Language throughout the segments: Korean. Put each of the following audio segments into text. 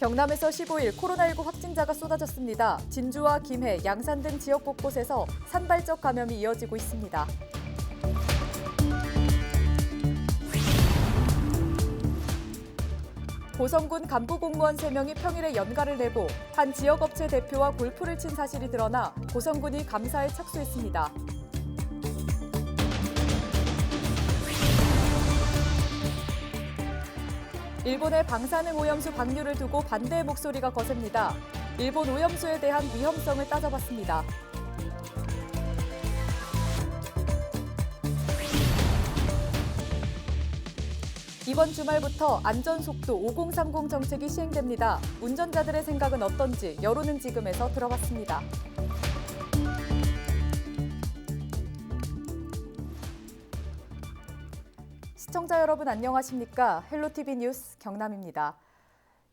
경남에서 15일 코로나19 확진자가 쏟아졌습니다. 진주와 김해, 양산 등 지역 곳곳에서 산발적 감염이 이어지고 있습니다. 고성군 간부 공무원 3명이 평일에 연가를 내고 한 지역업체 대표와 골프를 친 사실이 드러나 고성군이 감사에 착수했습니다. 일본의 방사능 오염수 방류를 두고 반대의 목소리가 거셉니다. 일본 오염수에 대한 위험성을 따져봤습니다. 이번 주말부터 안전속도 5030 정책이 시행됩니다. 운전자들의 생각은 어떤지 여론은 지금에서 들어봤습니다. 시청자 여러분 안녕하십니까? 헬로티비 뉴스 경남입니다.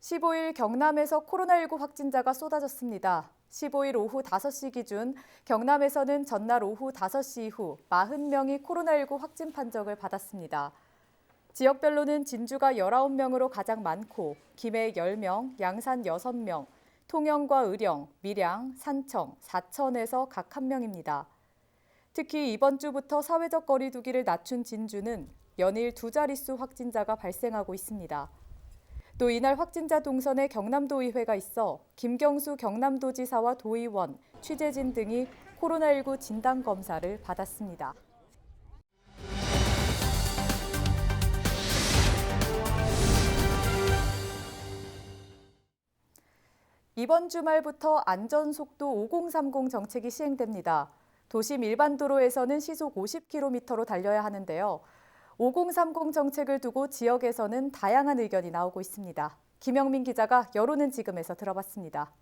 15일 경남에서 코로나19 확진자가 쏟아졌습니다. 15일 오후 5시 기준 경남에서는 전날 오후 5시 이후 40명이 코로나19 확진 판정을 받았습니다. 지역별로는 진주가 19명으로 가장 많고 김해 10명, 양산 6명, 통영과 의령, 밀양, 산청, 사천에서 각한 명입니다. 특히 이번 주부터 사회적 거리두기를 낮춘 진주는 연일 두 자릿수 확진자가 발생하고 있습니다. 또 이날 확진자 동선에 경남도의회가 있어 김경수 경남도지사와 도의원, 취재진 등이 코로나19 진단 검사를 받았습니다. 이번 주말부터 안전속도 5030 정책이 시행됩니다. 도심 일반 도로에서는 시속 50km로 달려야 하는데요. 5030 정책을 두고 지역에서는 다양한 의견이 나오고 있습니다. 김영민 기자가 여론은 지금에서 들어봤습니다.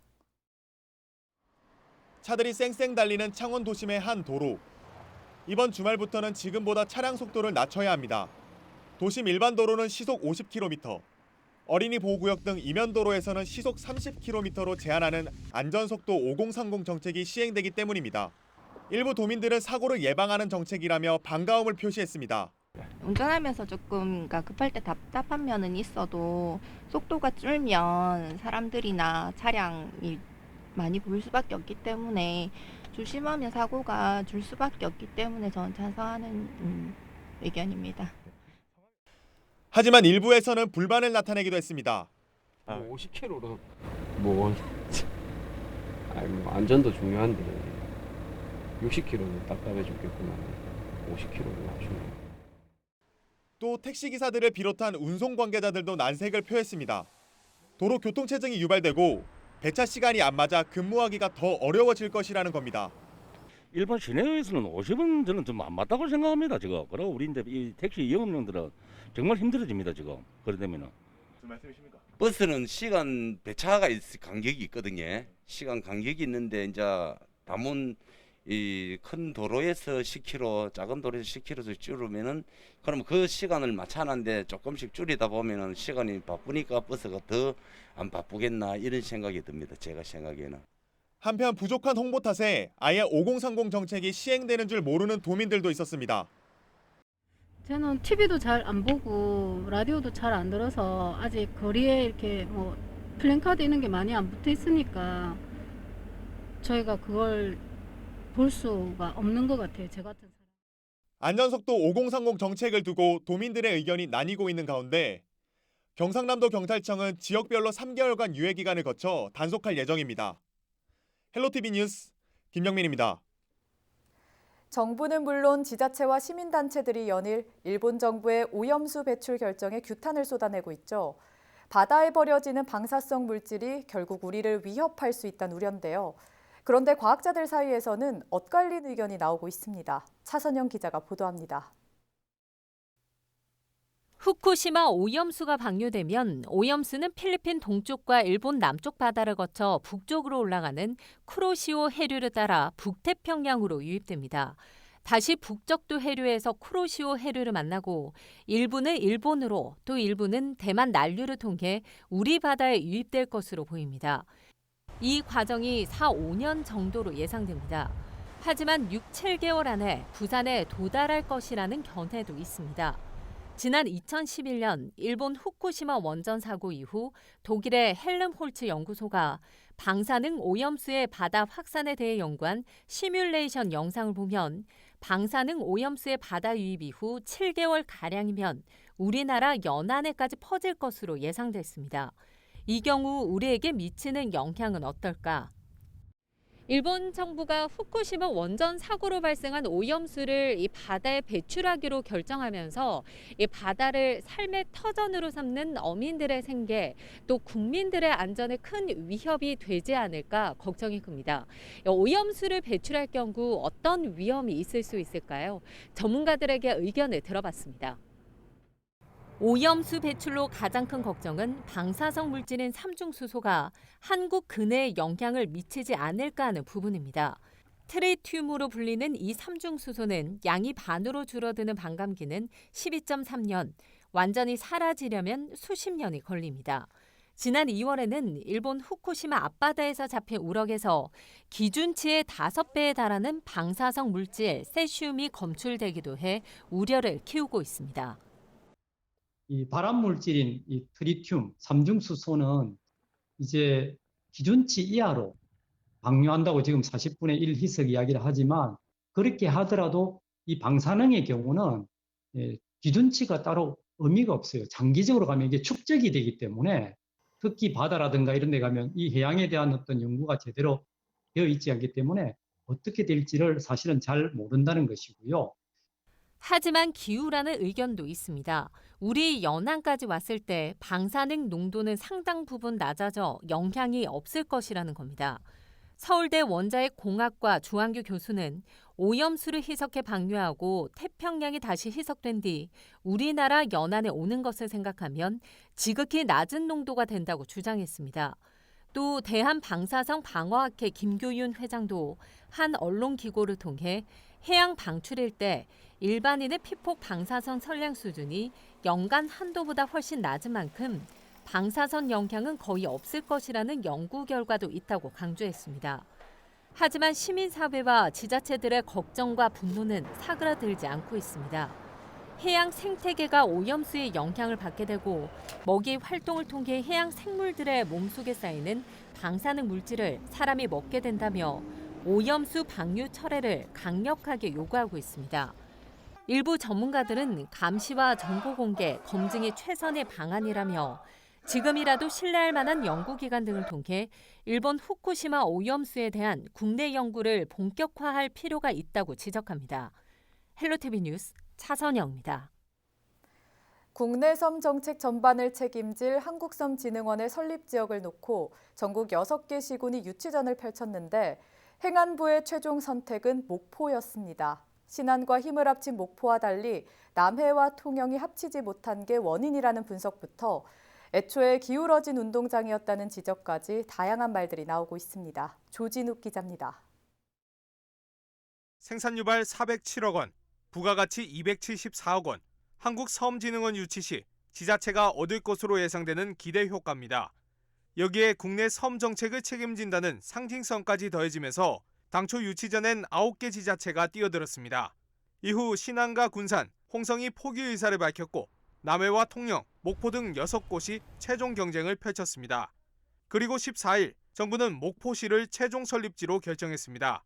차들이 쌩쌩 달리는 창원 도심의 한 도로. 이번 주말부터는 지금보다 차량 속도를 낮춰야 합니다. 도심 일반 도로는 시속 50km, 어린이 보호구역 등 이면 도로에서는 시속 30km로 제한하는 안전속도 5030 정책이 시행되기 때문입니다. 일부 도민들은 사고를 예방하는 정책이라며 반가움을 표시했습니다. 운전하면서 조금 그러니까 급할 때 답답한 면은 있어도 속도가 줄면 사람들이나 차량이 많이 보일 수밖에 없기 때문에 조심하면 사고가 줄 수밖에 없기 때문에 저는 찬성하는 음, 의견입니다. 하지만 일부에서는 불만을 나타내기도 했습니다. 뭐 50km로 뭐 아니 뭐 안전도 중요한데 60km는 답답해 죽겠구만 50km로 낮추면 또 택시 기사들을 비롯한 운송 관계자들도 난색을 표했습니다. 도로 교통 체증이 유발되고 배차 시간이 안 맞아 근무하기가 더 어려워질 것이라는 겁니다. 일반 시내에서는 50은 저는 좀 안 맞다고 생각합니다 지금. 그리고 우리 이제 이 택시 영업용들은 정말 힘들어집니다 지금. 그러되면은 무슨 말씀이십니까? 버스는 시간 배차가 있, 간격이 있거든요. 시간 간격이 있는데 이제 담은 이 큰 도로에서 10km, 작은 도로에서 10km씩 줄으면은 그러면 그 시간을 맞춰는데 조금씩 줄이다 보면은 시간이 바쁘니까 버스가 더 안 바쁘겠나 이런 생각이 듭니다. 제가 생각에는. 한편 부족한 홍보 탓에 아예 5030 정책이 시행되는 줄 모르는 도민들도 있었습니다. 저는 TV도 잘 안 보고 라디오도 잘 안 들어서 아직 거리에 이렇게 뭐 플랜카드 이런 게 많이 안 붙어 있으니까 저희가 그걸 볼 수가 없는 것 같아요. 저 같은 사람. 안전속도 5030 정책을 두고 도민들의 의견이 나뉘고 있는 가운데 경상남도 경찰청은 지역별로 3개월간 유예 기간을 거쳐 단속할 예정입니다. 헬로티비 뉴스 김영민입니다. 정부는 물론 지자체와 시민단체들이 연일 일본 정부의 오염수 배출 결정에 규탄을 쏟아내고 있죠. 바다에 버려지는 방사성 물질이 결국 우리를 위협할 수 있다는 우려인데요. 그런데 과학자들 사이에서는 엇갈린 의견이 나오고 있습니다. 차선영 기자가 보도합니다. 후쿠시마 오염수가 방류되면 오염수는 필리핀 동쪽과 일본 남쪽 바다를 거쳐 북쪽으로 올라가는 쿠로시오 해류를 따라 북태평양으로 유입됩니다. 다시 북적도 해류에서 쿠로시오 해류를 만나고 일부는 일본으로 또 일부는 대만 난류를 통해 우리 바다에 유입될 것으로 보입니다. 이 과정이 4, 5년 정도로 예상됩니다. 하지만 6, 7개월 안에 부산에 도달할 것이라는 견해도 있습니다. 지난 2011년 일본 후쿠시마 원전 사고 이후 독일의 헬름홀츠 연구소가 방사능 오염수의 바다 확산에 대해 연구한 시뮬레이션 영상을 보면 방사능 오염수의 바다 유입 이후 7개월 가량이면 우리나라 연안에까지 퍼질 것으로 예상됐습니다. 이 경우 우리에게 미치는 영향은 어떨까? 일본 정부가 후쿠시마 원전 사고로 발생한 오염수를 이 바다에 배출하기로 결정하면서 이 바다를 삶의 터전으로 삼는 어민들의 생계 또 국민들의 안전에 큰 위협이 되지 않을까 걱정이 큽니다. 오염수를 배출할 경우 어떤 위험이 있을 수 있을까요? 전문가들에게 의견을 들어봤습니다. 오염수 배출로 가장 큰 걱정은 방사성 물질인 삼중수소가 한국 근해에 영향을 미치지 않을까 하는 부분입니다. 트리튬으로 불리는 이 삼중수소는 양이 반으로 줄어드는 반감기는 12.3년, 완전히 사라지려면 수십 년이 걸립니다. 지난 2월에는 일본 후쿠시마 앞바다에서 잡힌 우럭에서 기준치의 5배에 달하는 방사성 물질 세슘이 검출되기도 해 우려를 키우고 있습니다. 이 발암 물질인 이 트리튬, 삼중수소는 이제 기준치 이하로 방류한다고 지금 40분의 1 희석 이야기를 하지만 그렇게 하더라도 이 방사능의 경우는 예, 기준치가 따로 의미가 없어요. 장기적으로 가면 이게 축적이 되기 때문에 특히 바다라든가 이런 데 가면 이 해양에 대한 어떤 연구가 제대로 되어 있지 않기 때문에 어떻게 될지를 사실은 잘 모른다는 것이고요. 하지만 기후라는 의견도 있습니다. 우리 연안까지 왔을 때 방사능 농도는 상당 부분 낮아져 영향이 없을 것이라는 겁니다. 서울대 원자핵 공학과 주한규 교수는 오염수를 희석해 방류하고 태평양이 다시 희석된 뒤 우리나라 연안에 오는 것을 생각하면 지극히 낮은 농도가 된다고 주장했습니다. 또 대한방사성 방어학회 김교윤 회장도 한 언론 기고를 통해 해양 방출일 때 일반인의 피폭 방사선 선량 수준이 연간 한도보다 훨씬 낮은 만큼 방사선 영향은 거의 없을 것이라는 연구 결과도 있다고 강조했습니다. 하지만 시민사회와 지자체들의 걱정과 분노는 사그라들지 않고 있습니다. 해양 생태계가 오염수의 영향을 받게 되고 먹이 활동을 통해 해양 생물들의 몸속에 쌓이는 방사능 물질을 사람이 먹게 된다며 오염수 방류 철회를 강력하게 요구하고 있습니다. 일부 전문가들은 감시와 정보 공개, 검증이 최선의 방안이라며 지금이라도 신뢰할 만한 연구기관 등을 통해 일본 후쿠시마 오염수에 대한 국내 연구를 본격화할 필요가 있다고 지적합니다. 헬로티비 뉴스 차선영입니다. 국내 섬 정책 전반을 책임질 한국섬진흥원의 설립 지역을 놓고 전국 6개 시군이 유치전을 펼쳤는데 행안부의 최종 선택은 목포였습니다. 신안과 힘을 합친 목포와 달리 남해와 통영이 합치지 못한 게 원인이라는 분석부터 애초에 기울어진 운동장이었다는 지적까지 다양한 말들이 나오고 있습니다. 조진욱 기자입니다. 생산 유발 407억 원, 부가가치 274억 원, 한국섬진흥원 유치 시 지자체가 얻을 것으로 예상되는 기대 효과입니다. 여기에 국내 섬 정책을 책임진다는 상징성까지 더해지면서 당초 유치 전엔 9개 지자체가 뛰어들었습니다. 이후 신안과 군산, 홍성이 포기 의사를 밝혔고 남해와 통영, 목포 등 6곳이 최종 경쟁을 펼쳤습니다. 그리고 14일 정부는 목포시를 최종 설립지로 결정했습니다.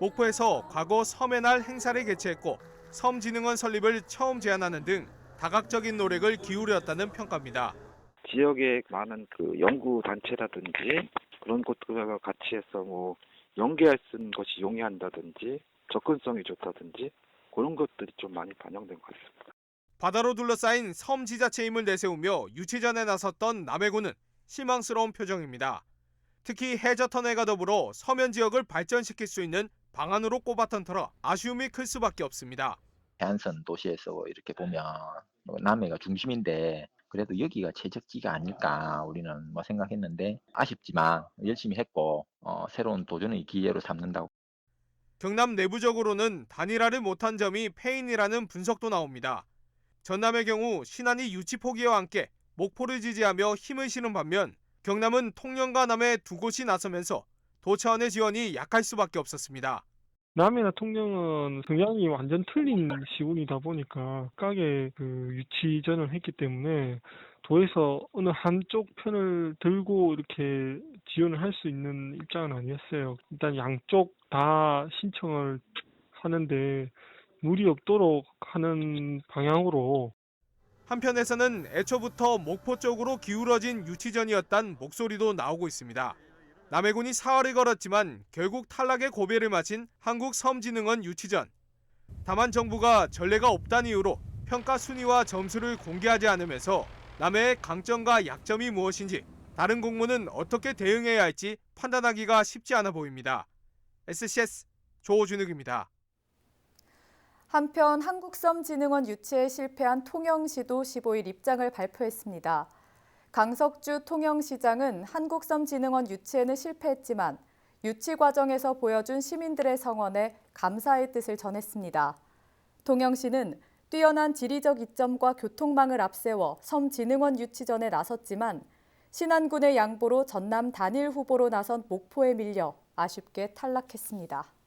목포에서 과거 섬의 날 행사를 개최했고 섬진흥원 설립을 처음 제안하는 등 다각적인 노력을 기울였다는 평가입니다. 지역의 많은 그 연구 단체라든지 그런 곳들과 같이 해서 뭐 연계할 수 있는 것이 용이한다든지 접근성이 좋다든지 그런 것들이 좀 많이 반영된 것 같습니다. 바다로 둘러싸인 섬 지자체 힘을 내세우며 유치전에 나섰던 남해군은 실망스러운 표정입니다. 특히 해저 터널과 더불어 서면 지역을 발전시킬 수 있는 방안으로 꼽았던 터라 아쉬움이 클 수밖에 없습니다. 해안선 도시에서 이렇게 보면 남해가 중심인데 그래도 여기가 최적지가 아닐까 우리는 뭐 생각했는데 아쉽지만 열심히 했고 어, 새로운 도전의 기회로 삼는다고 경남 내부적으로는 단일화를 못한 점이 패인이라는 분석도 나옵니다. 전남의 경우 신안이 유치 포기와 함께 목포를 지지하며 힘을 실은 반면 경남은 통영과 남해 두 곳이 나서면서 도 차원의 지원이 약할 수밖에 없었습니다. 남해나 통영은 성향이 완전 틀린 시군이다 보니까 각각의 그 유치전을 했기 때문에 도에서 어느 한쪽 편을 들고 이렇게 지원을 할 수 있는 입장은 아니었어요. 일단 양쪽 다 신청을 하는데 무리 없도록 하는 방향으로 한편에서는 애초부터 목포 쪽으로 기울어진 유치전이었단 목소리도 나오고 있습니다. 남해군이 사활을 걸었지만 결국 탈락의 고배를 마친 한국섬진흥원 유치전. 다만 정부가 전례가 없다는 이유로 평가 순위와 점수를 공개하지 않으면서 남해의 강점과 약점이 무엇인지 다른 공무는 어떻게 대응해야 할지 판단하기가 쉽지 않아 보입니다. SCS 조준욱입니다. 한편 한국섬진흥원 유치에 실패한 통영시도 15일 입장을 발표했습니다. 강석주 통영시장은 한국섬진흥원 유치에는 실패했지만 유치 과정에서 보여준 시민들의 성원에 감사의 뜻을 전했습니다. 통영시는 뛰어난 지리적 이점과 교통망을 앞세워 섬진흥원 유치전에 나섰지만 신안군의 양보로 전남 단일 후보로 나선 목포에 밀려 아쉽게 탈락했습니다.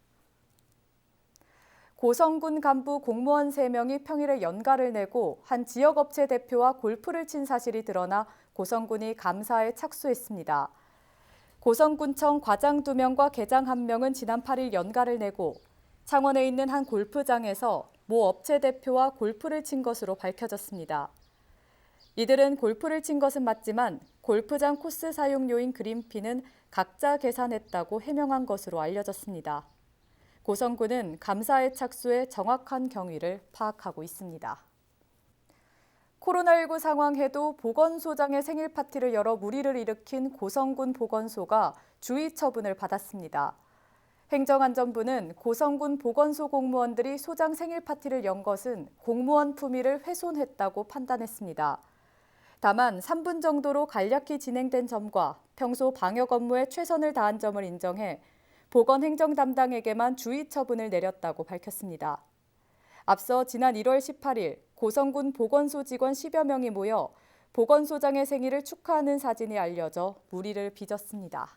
고성군 간부 공무원 3명이 평일에 연가를 내고 한 지역업체 대표와 골프를 친 사실이 드러나 고성군이 감사에 착수했습니다. 고성군청 과장 2명과 계장 1명은 지난 8일 연가를 내고 창원에 있는 한 골프장에서 모 업체 대표와 골프를 친 것으로 밝혀졌습니다. 이들은 골프를 친 것은 맞지만 골프장 코스 사용료인 그린피는 각자 계산했다고 해명한 것으로 알려졌습니다. 고성군은 감사에 착수해 정확한 경위를 파악하고 있습니다. 코로나19 상황에도 보건소장의 생일 파티를 열어 무리를 일으킨 고성군 보건소가 주의 처분을 받았습니다. 행정안전부는 고성군 보건소 공무원들이 소장 생일 파티를 연 것은 공무원 품위를 훼손했다고 판단했습니다. 다만 3분 정도로 간략히 진행된 점과 평소 방역 업무에 최선을 다한 점을 인정해 보건행정 담당에게만 주의 처분을 내렸다고 밝혔습니다. 앞서 지난 1월 18일 고성군 보건소 직원 10여 명이 모여 보건소장의 생일을 축하하는 사진이 알려져 무리를 빚었습니다.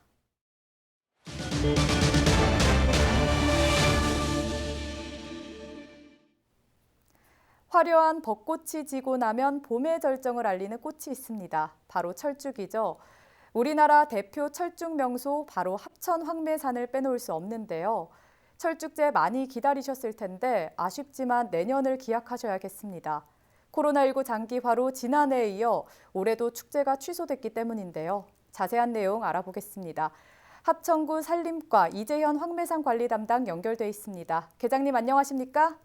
화려한 벚꽃이 지고 나면 봄의 절정을 알리는 꽃이 있습니다. 바로 철쭉이죠. 우리나라 대표 철쭉 명소 바로 합천 황매산을 빼놓을 수 없는데요. 철쭉제 많이 기다리셨을 텐데 아쉽지만 내년을 기약하셔야겠습니다. 코로나19 장기화로 지난해에 이어 올해도 축제가 취소됐기 때문인데요. 자세한 내용 알아보겠습니다. 합천구 산림과 이재현 황매산 관리 담당 연결돼 있습니다. 계장님 안녕하십니까?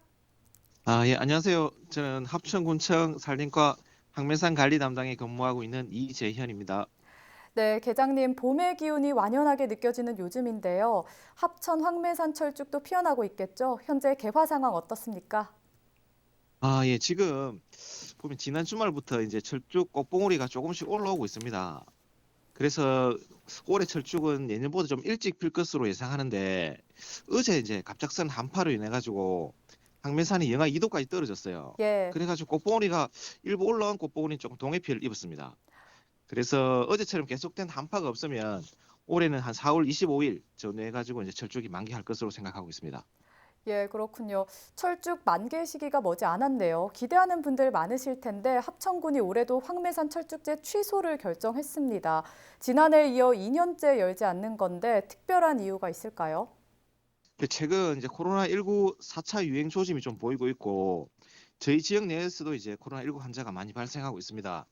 아, 예, 안녕하세요. 저는 합천군청 산림과 황매산 관리 담당에 근무하고 있는 이재현입니다. 네, 계장님 봄의 기운이 완연하게 느껴지는 요즘인데요. 합천 황매산 철쭉도 피어나고 있겠죠? 현재 개화 상황 어떻습니까? 아, 예, 지금 보면 지난 주말부터 이제 철쭉 꽃봉오리가 조금씩 올라오고 있습니다. 그래서 올해 철쭉은 예년보다 좀 일찍 필 것으로 예상하는데 어제 이제 갑작스런 한파로 인해 가지고 황매산이 영하 2도까지 떨어졌어요. 예. 그래가지고 꽃봉오리가 일부 올라온 꽃봉오리는 조금 동해피를 입었습니다. 그래서 어제처럼 계속된 한파가 없으면 올해는 한 4월 25일 전후 해 가지고 이제 철쭉이 만개할 것으로 생각하고 있습니다. 예, 그렇군요. 철쭉 만개 시기가 머지 않았네요. 기대하는 분들 많으실 텐데 합천군이 올해도 황매산 철쭉제 취소를 결정했습니다. 지난해에 이어 2년째 열지 않는 건데 특별한 이유가 있을까요? 최근 이제 코로나19 4차 유행 조짐이 좀 보이고 있고 저희 지역 내에서도 이제 코로나19 환자가 많이 발생하고 있습니다.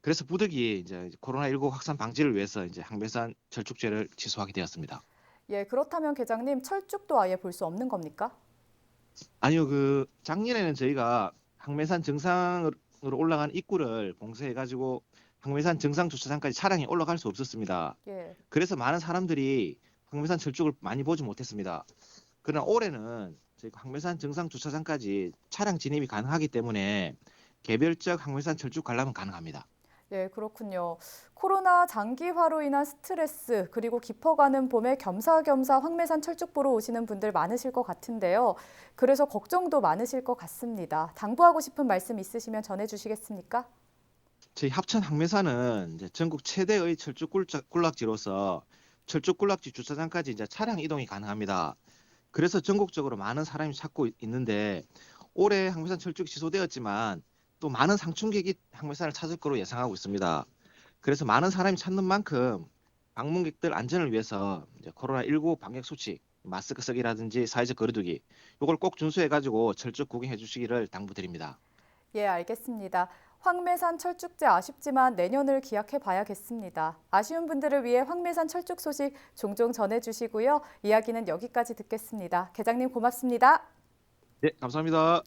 그래서 부득이 이제 코로나19 확산 방지를 위해서 이제 황매산 철쭉제를 취소하게 되었습니다. 예, 그렇다면 계장님 철쭉도 아예 볼 수 없는 겁니까? 아니요, 그 작년에는 저희가 황매산 정상으로 올라간 입구를 봉쇄해가지고 황매산 정상 주차장까지 차량이 올라갈 수 없었습니다. 예. 그래서 많은 사람들이 황매산 철쭉을 많이 보지 못했습니다. 그러나 올해는 저희가 황매산 정상 주차장까지 차량 진입이 가능하기 때문에 개별적 황매산 철쭉 관람은 가능합니다. 예, 그렇군요. 코로나 장기화로 인한 스트레스 그리고 깊어가는 봄에 겸사겸사 황매산 철쭉 보러 오시는 분들 많으실 것 같은데요. 그래서 걱정도 많으실 것 같습니다. 당부하고 싶은 말씀 있으시면 전해주시겠습니까? 저희 합천 황매산은 이제 전국 최대의 철쭉 군락지로서 철쭉 군락지 주차장까지 이제 차량 이동이 가능합니다. 그래서 전국적으로 많은 사람이 찾고 있- 있는데 올해 항매산 철쭉 취소되었지만 또 많은 상충객이 항매산을 찾을 거로 예상하고 있습니다. 그래서 많은 사람이 찾는 만큼 방문객들 안전을 위해서 이제 코로나19 방역 수칙, 마스크 쓰기라든지 사회적 거리두기 이걸 꼭 준수해 가지고 철쭉 구경해 주시기를 당부드립니다. 예, 알겠습니다. 황매산 철쭉제 아쉽지만 내년을 기약해 봐야겠습니다. 아쉬운 분들을 위해 황매산 철쭉 소식 종종 전해주시고요. 이야기는 여기까지 듣겠습니다. 계장님 고맙습니다. 네, 감사합니다.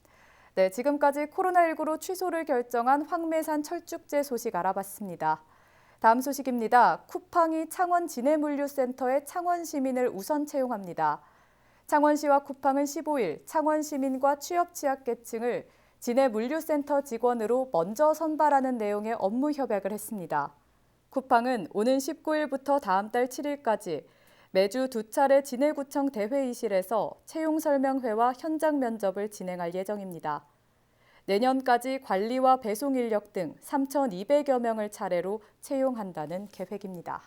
네, 지금까지 코로나19로 취소를 결정한 황매산 철쭉제 소식 알아봤습니다. 다음 소식입니다. 쿠팡이 창원 진해물류센터에 창원 시민을 우선 채용합니다. 창원시와 쿠팡은 15일 창원 시민과 취업 취약계층을 진해물류센터 직원으로 먼저 선발하는 내용의 업무 협약을 했습니다. 쿠팡은 오는 19일부터 다음 달 7일까지 매주 두 차례 진해구청 대회의실에서 채용 설명회와 현장 면접을 진행할 예정입니다. 내년까지 관리와 배송 인력 등 3,200여 명을 차례로 채용한다는 계획입니다.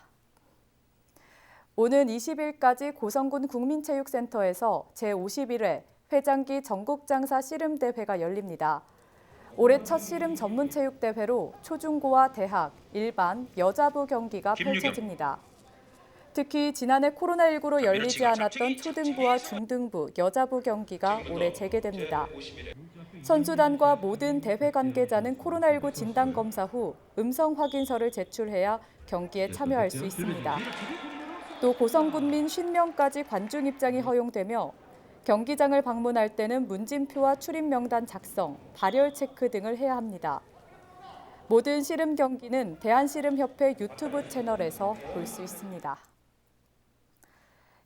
오는 20일까지 고성군 국민체육센터에서 제51회 회장기 전국장사 씨름대회가 열립니다. 올해 첫 씨름 전문체육대회로 초중고와 대학, 일반, 여자부 경기가 펼쳐집니다. 특히 지난해 코로나19로 열리지 않았던 초등부와 중등부, 여자부 경기가 올해 재개됩니다. 선수단과 모든 대회 관계자는 코로나19 진단 검사 후 음성 확인서를 제출해야 경기에 참여할 수 있습니다. 또 고성군민 50명까지 관중 입장이 허용되며 경기장을 방문할 때는 문진표와 출입 명단 작성, 발열 체크 등을 해야 합니다. 모든 씨름 경기는 대한씨름협회 유튜브 채널에서 볼 수 있습니다.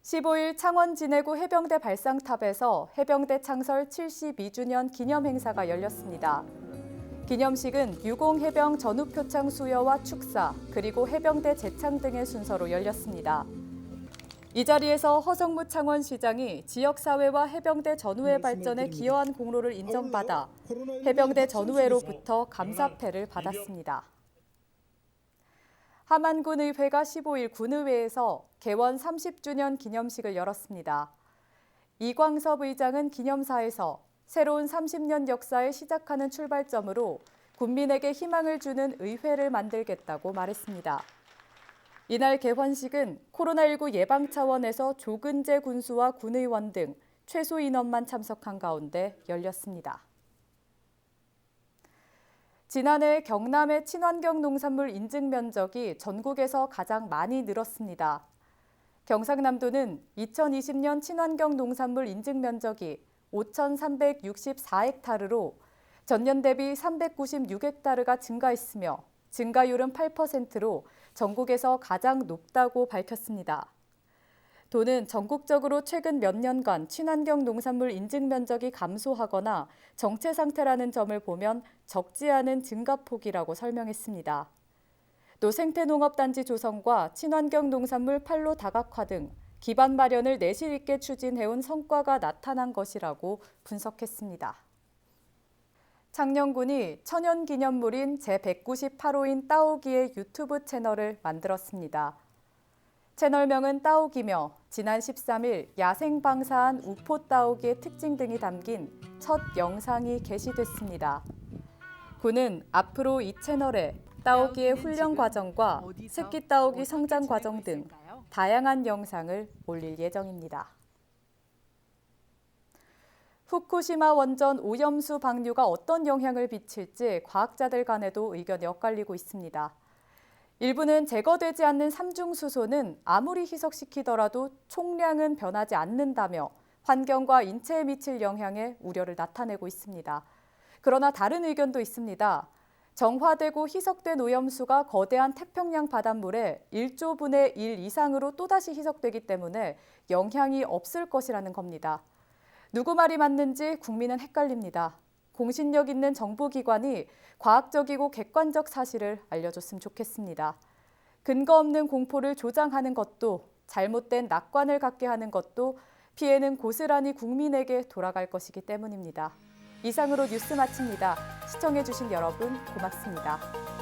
15일 창원 진해구 해병대 발상탑에서 해병대 창설 72주년 기념 행사가 열렸습니다. 기념식은 유공 해병 전후 표창 수여와 축사, 그리고 해병대 재창 등의 순서로 열렸습니다. 이 자리에서 허성무 창원시장이 지역사회와 해병대 전후의 발전에 기여한 공로를 인정받아 해병대 전후회로부터 감사패를 받았습니다. 함안군 의회가 15일 군의회에서 개원 30주년 기념식을 열었습니다. 이광섭 의장은 기념사에서 새로운 30년 역사에 시작하는 출발점으로 국민에게 희망을 주는 의회를 만들겠다고 말했습니다. 이날 개원식은 코로나19 예방 차원에서 조근재 군수와 군의원 등 최소 인원만 참석한 가운데 열렸습니다. 지난해 경남의 친환경 농산물 인증 면적이 전국에서 가장 많이 늘었습니다. 경상남도는 2020년 친환경 농산물 인증 면적이 5,364헥타르로 전년 대비 396헥타르가 증가했으며 증가율은 8%로 전국에서 가장 높다고 밝혔습니다. 도는 전국적으로 최근 몇 년간 친환경 농산물 인증 면적이 감소하거나 정체 상태라는 점을 보면 적지 않은 증가폭이라고 설명했습니다. 또 생태농업단지 조성과 친환경 농산물 판로 다각화 등 기반 마련을 내실 있게 추진해온 성과가 나타난 것이라고 분석했습니다. 창녕군이 천연기념물인 제198호인 따오기의 유튜브 채널을 만들었습니다. 채널명은 따오기며 지난 13일 야생 방사한 우포 따오기의 특징 등이 담긴 첫 영상이 게시됐습니다. 군은 앞으로 이 채널에 따오기의 훈련 과정과 새끼 따오기 성장 과정 등 다양한 영상을 올릴 예정입니다. 후쿠시마 원전 오염수 방류가 어떤 영향을 미칠지 과학자들 간에도 의견이 엇갈리고 있습니다. 일부는 제거되지 않는 삼중수소는 아무리 희석시키더라도 총량은 변하지 않는다며 환경과 인체에 미칠 영향에 우려를 나타내고 있습니다. 그러나 다른 의견도 있습니다. 정화되고 희석된 오염수가 거대한 태평양 바닷물에 1조 분의 1 이상으로 또다시 희석되기 때문에 영향이 없을 것이라는 겁니다. 누구 말이 맞는지 국민은 헷갈립니다. 공신력 있는 정부기관이 과학적이고 객관적 사실을 알려줬으면 좋겠습니다. 근거 없는 공포를 조장하는 것도 잘못된 낙관을 갖게 하는 것도 피해는 고스란히 국민에게 돌아갈 것이기 때문입니다. 이상으로 뉴스 마칩니다. 시청해주신 여러분 고맙습니다.